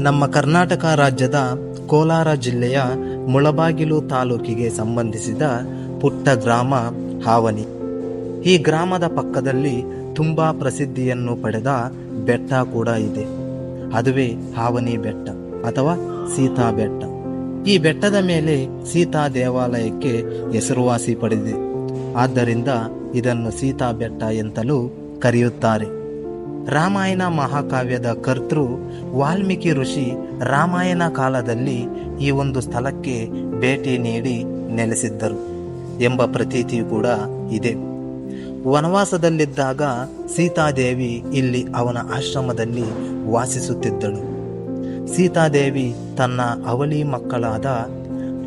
ನಮ್ಮ ಕರ್ನಾಟಕ ರಾಜ್ಯದ ಕೋಲಾರ ಜಿಲ್ಲೆಯ ಮುಳಬಾಗಿಲು ತಾಲೂಕಿಗೆ ಸಂಬಂಧಿಸಿದ ಪುಟ್ಟ ಗ್ರಾಮ ಹಾವನಿ. ಈ ಗ್ರಾಮದ ಪಕ್ಕದಲ್ಲಿ ತುಂಬ ಪ್ರಸಿದ್ಧಿಯನ್ನು ಪಡೆದ ಬೆಟ್ಟ ಕೂಡ ಇದೆ. ಅದುವೇ ಹಾವನಿ ಬೆಟ್ಟ ಅಥವಾ ಸೀತಾ ಬೆಟ್ಟ. ಈ ಬೆಟ್ಟದ ಮೇಲೆ ಸೀತಾ ದೇವಾಲಯಕ್ಕೆ ಹೆಸರುವಾಸಿ ಪಡೆದಿದೆ. ಆದ್ದರಿಂದ ಇದನ್ನು ಸೀತಾ ಬೆಟ್ಟ ಎಂತಲೂ ಕರೆಯುತ್ತಾರೆ. ರಾಮಾಯಣ ಮಹಾಕಾವ್ಯದ ಕರ್ತೃ ವಾಲ್ಮೀಕಿ ಋಷಿ ರಾಮಾಯಣ ಕಾಲದಲ್ಲಿ ಈ ಒಂದು ಸ್ಥಳಕ್ಕೆ ಭೇಟಿ ನೀಡಿ ನೆಲೆಸಿದ್ದರು ಎಂಬ ಪ್ರತೀತಿಯು ಕೂಡ ಇದೆ. ವನವಾಸದಲ್ಲಿದ್ದಾಗ ಸೀತಾದೇವಿ ಇಲ್ಲಿ ಅವನ ಆಶ್ರಮದಲ್ಲಿ ವಾಸಿಸುತ್ತಿದ್ದಳು. ಸೀತಾದೇವಿ ತನ್ನ ಅವಳಿ ಮಕ್ಕಳಾದ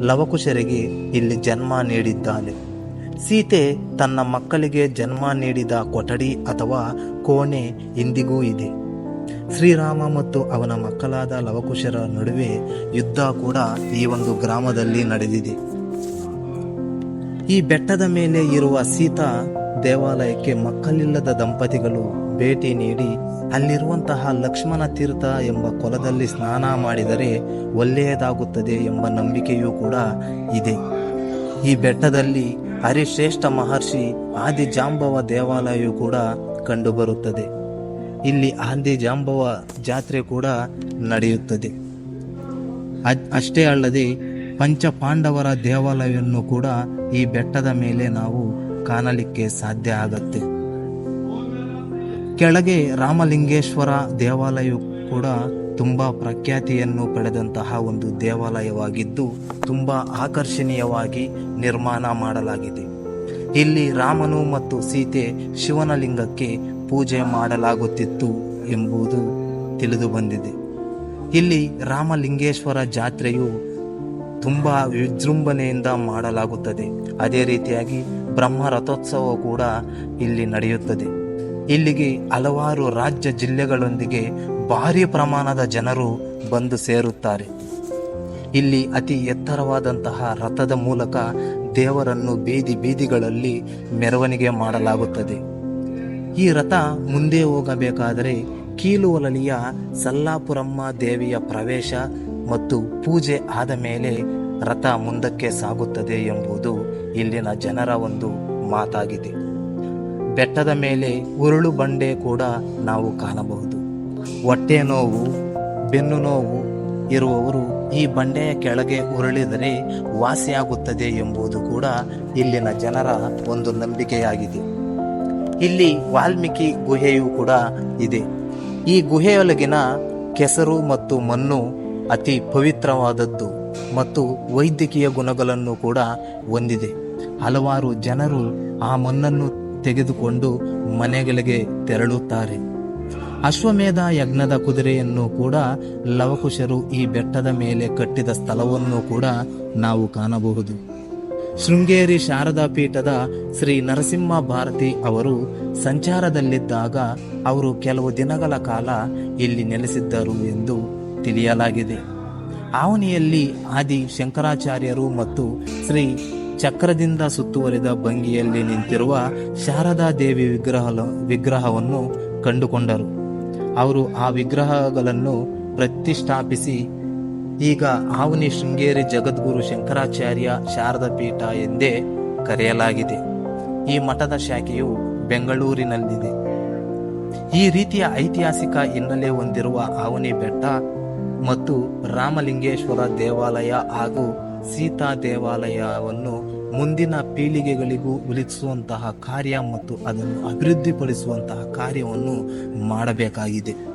ಲವಕುಶರಿಗೆ ಇಲ್ಲಿ ಜನ್ಮ ನೀಡಿದ್ದಾಳೆ. ಸೀತೆ ತನ್ನ ಮಕ್ಕಳಿಗೆ ಜನ್ಮ ನೀಡಿದ ಕೊಠಡಿ ಅಥವಾ ಕೋಣೆ ಇಂದಿಗೂ ಇದೆ. ಶ್ರೀರಾಮ ಮತ್ತು ಅವನ ಮಕ್ಕಳಾದ ಲವಕುಶರ ನಡುವೆ ಯುದ್ಧ ಕೂಡ ಈ ಒಂದು ಗ್ರಾಮದಲ್ಲಿ ನಡೆದಿದೆ. ಈ ಬೆಟ್ಟದ ಮೇಲೆ ಇರುವ ಸೀತಾ ದೇವಾಲಯಕ್ಕೆ ಮಕ್ಕಳಿಲ್ಲದ ದಂಪತಿಗಳು ಭೇಟಿ ನೀಡಿ ಅಲ್ಲಿರುವಂತಹ ಲಕ್ಷ್ಮಣ ತೀರ್ಥ ಎಂಬ ಕೊಲದಲ್ಲಿ ಸ್ನಾನ ಮಾಡಿದರೆ ಒಳ್ಳೆಯದಾಗುತ್ತದೆ ಎಂಬ ನಂಬಿಕೆಯೂ ಕೂಡ ಇದೆ. ಈ ಬೆಟ್ಟದಲ್ಲಿ ಹರಿಶ್ರೇಷ್ಠ ಮಹರ್ಷಿ ಆದಿ ಜಾಂಬವ ದೇವಾಲಯವು ಕೂಡ ಕಂಡುಬರುತ್ತದೆ. ಇಲ್ಲಿ ಆದಿ ಜಾಂಬವ ಜಾತ್ರೆ ಕೂಡ ನಡೆಯುತ್ತದೆ. ಅಷ್ಟೇ ಅಲ್ಲದೆ ಪಂಚಪಾಂಡವರ ದೇವಾಲಯವನ್ನು ಕೂಡ ಈ ಬೆಟ್ಟದ ಮೇಲೆ ನಾವು ಕಾಣಲಿಕ್ಕೆ ಸಾಧ್ಯ ಆಗತ್ತೆ. ಕೆಳಗೆ ರಾಮಲಿಂಗೇಶ್ವರ ದೇವಾಲಯ ಕೂಡ ತುಂಬ ಪ್ರಖ್ಯಾತಿಯನ್ನು ಪಡೆದಂತಹ ಒಂದು ದೇವಾಲಯವಾಗಿದ್ದು ತುಂಬ ಆಕರ್ಷಣೀಯವಾಗಿ ನಿರ್ಮಾಣ ಮಾಡಲಾಗಿದೆ. ಇಲ್ಲಿ ರಾಮನು ಮತ್ತು ಸೀತೆ ಶಿವನ ಲಿಂಗಕ್ಕೆ ಪೂಜೆ ಮಾಡಲಾಗುತ್ತಿತ್ತು ಎಂಬುದು ತಿಳಿದು ಬಂದಿದೆ. ಇಲ್ಲಿ ರಾಮಲಿಂಗೇಶ್ವರ ಜಾತ್ರೆಯು ತುಂಬ ವಿಜೃಂಭಣೆಯಿಂದ ಮಾಡಲಾಗುತ್ತದೆ. ಅದೇ ರೀತಿಯಾಗಿ ಬ್ರಹ್ಮ ರಥೋತ್ಸವ ಕೂಡ ಇಲ್ಲಿ ನಡೆಯುತ್ತದೆ. ಇಲ್ಲಿಗೆ ಹಲವಾರು ರಾಜ್ಯ ಜಿಲ್ಲೆಗಳೊಂದಿಗೆ ಭಾರಿ ಪ್ರಮಾಣದ ಜನರು ಬಂದು ಸೇರುತ್ತಾರೆ. ಇಲ್ಲಿ ಅತಿ ಎತ್ತರವಾದಂತಹ ರಥದ ಮೂಲಕ ದೇವರನ್ನು ಬೀದಿ ಬೀದಿಗಳಲ್ಲಿ ಮೆರವಣಿಗೆ ಮಾಡಲಾಗುತ್ತದೆ. ಈ ರಥ ಮುಂದೆ ಹೋಗಬೇಕಾದರೆ ಕೀಲುವಲಲಿಯ ಸಲ್ಲಾಪುರಮ್ಮ ದೇವಿಯ ಪ್ರವೇಶ ಮತ್ತು ಪೂಜೆ ಆದ ಮೇಲೆ ರಥ ಮುಂದಕ್ಕೆ ಸಾಗುತ್ತದೆ ಎಂಬುದು ಇಲ್ಲಿನ ಜನರ ಒಂದು ಮಾತಾಗಿದೆ. ಬೆಟ್ಟದ ಮೇಲೆ ಉರುಳು ಬಂಡೆ ಕೂಡ ನಾವು ಕಾಣಬಹುದು. ಹೊಟ್ಟೆ ನೋವು, ಬೆನ್ನು ನೋವು ಇರುವವರು ಈ ಬಂಡೆಯ ಕೆಳಗೆ ಉರುಳಿದರೆ ವಾಸಿಯಾಗುತ್ತದೆ ಎಂಬುದು ಕೂಡ ಇಲ್ಲಿನ ಜನರ ಒಂದು ನಂಬಿಕೆಯಾಗಿದೆ. ಇಲ್ಲಿ ವಾಲ್ಮೀಕಿ ಗುಹೆಯೂ ಕೂಡ ಇದೆ. ಈ ಗುಹೆಯೊಳಗಿನ ಕೆಸರು ಮತ್ತು ಮಣ್ಣು ಅತಿ ಪವಿತ್ರವಾದದ್ದು ಮತ್ತು ವೈದ್ಯಕೀಯ ಗುಣಗಳನ್ನು ಕೂಡ ಹೊಂದಿದೆ. ಹಲವಾರು ಜನರು ಆ ಮಣ್ಣನ್ನು ತೆಗೆದುಕೊಂಡು ಮನೆಗಳಿಗೆ ತೆರಳುತ್ತಾರೆ. ಅಶ್ವಮೇಧ ಯಜ್ಞದ ಕುದುರೆಯನ್ನು ಕೂಡ ಲವಕುಶರು ಈ ಬೆಟ್ಟದ ಮೇಲೆ ಕಟ್ಟಿದ ಸ್ಥಳವನ್ನು ಕೂಡ ನಾವು ಕಾಣಬಹುದು. ಶೃಂಗೇರಿ ಶಾರದಾ ಪೀಠದ ಶ್ರೀ ನರಸಿಂಹ ಭಾರತಿ ಅವರು ಸಂಚಾರದಲ್ಲಿದ್ದಾಗ ಅವರು ಕೆಲವು ದಿನಗಳ ಕಾಲ ಇಲ್ಲಿ ನೆಲೆಸಿದ್ದರು ಎಂದು ತಿಳಿಯಲಾಗಿದೆ. ಆವನಿಯಲ್ಲಿ ಆದಿ ಶಂಕರಾಚಾರ್ಯರು ಮತ್ತು ಶ್ರೀ ಚಕ್ರದಿಂದ ಸುತ್ತುವರಿದ ಭಂಗಿಯಲ್ಲಿ ನಿಂತಿರುವ ಶಾರದಾ ದೇವಿ ವಿಗ್ರಹ ವಿಗ್ರಹವನ್ನು ಕಂಡುಕೊಂಡರು. ಅವರು ಆ ವಿಗ್ರಹಗಳನ್ನು ಪ್ರತಿಷ್ಠಾಪಿಸಿ, ಈಗ ಆವನಿ ಶೃಂಗೇರಿ ಜಗದ್ಗುರು ಶಂಕರಾಚಾರ್ಯ ಶಾರದಾ ಪೀಠ ಎಂದೇ ಕರೆಯಲಾಗಿದೆ. ಈ ಮಠದ ಶಾಖೆಯು ಬೆಂಗಳೂರಿನಲ್ಲಿದೆ. ಈ ರೀತಿಯ ಐತಿಹಾಸಿಕ ಹಿನ್ನೆಲೆ ಹೊಂದಿರುವ ಆವನಿ ಬೆಟ್ಟ ಮತ್ತು ರಾಮಲಿಂಗೇಶ್ವರ ದೇವಾಲಯ ಹಾಗೂ ಸೀತಾ ದೇವಾಲಯವನ್ನು ಮುಂದಿನ ಪೀಳಿಗೆಗಳಿಗೂ ಉಳಿಸುವಂತಹ ಕಾರ್ಯ ಮತ್ತು ಅದನ್ನು ಅಭಿವೃದ್ಧಿಪಡಿಸುವಂತಹ ಕಾರ್ಯವನ್ನು ಮಾಡಬೇಕಾಗಿದೆ.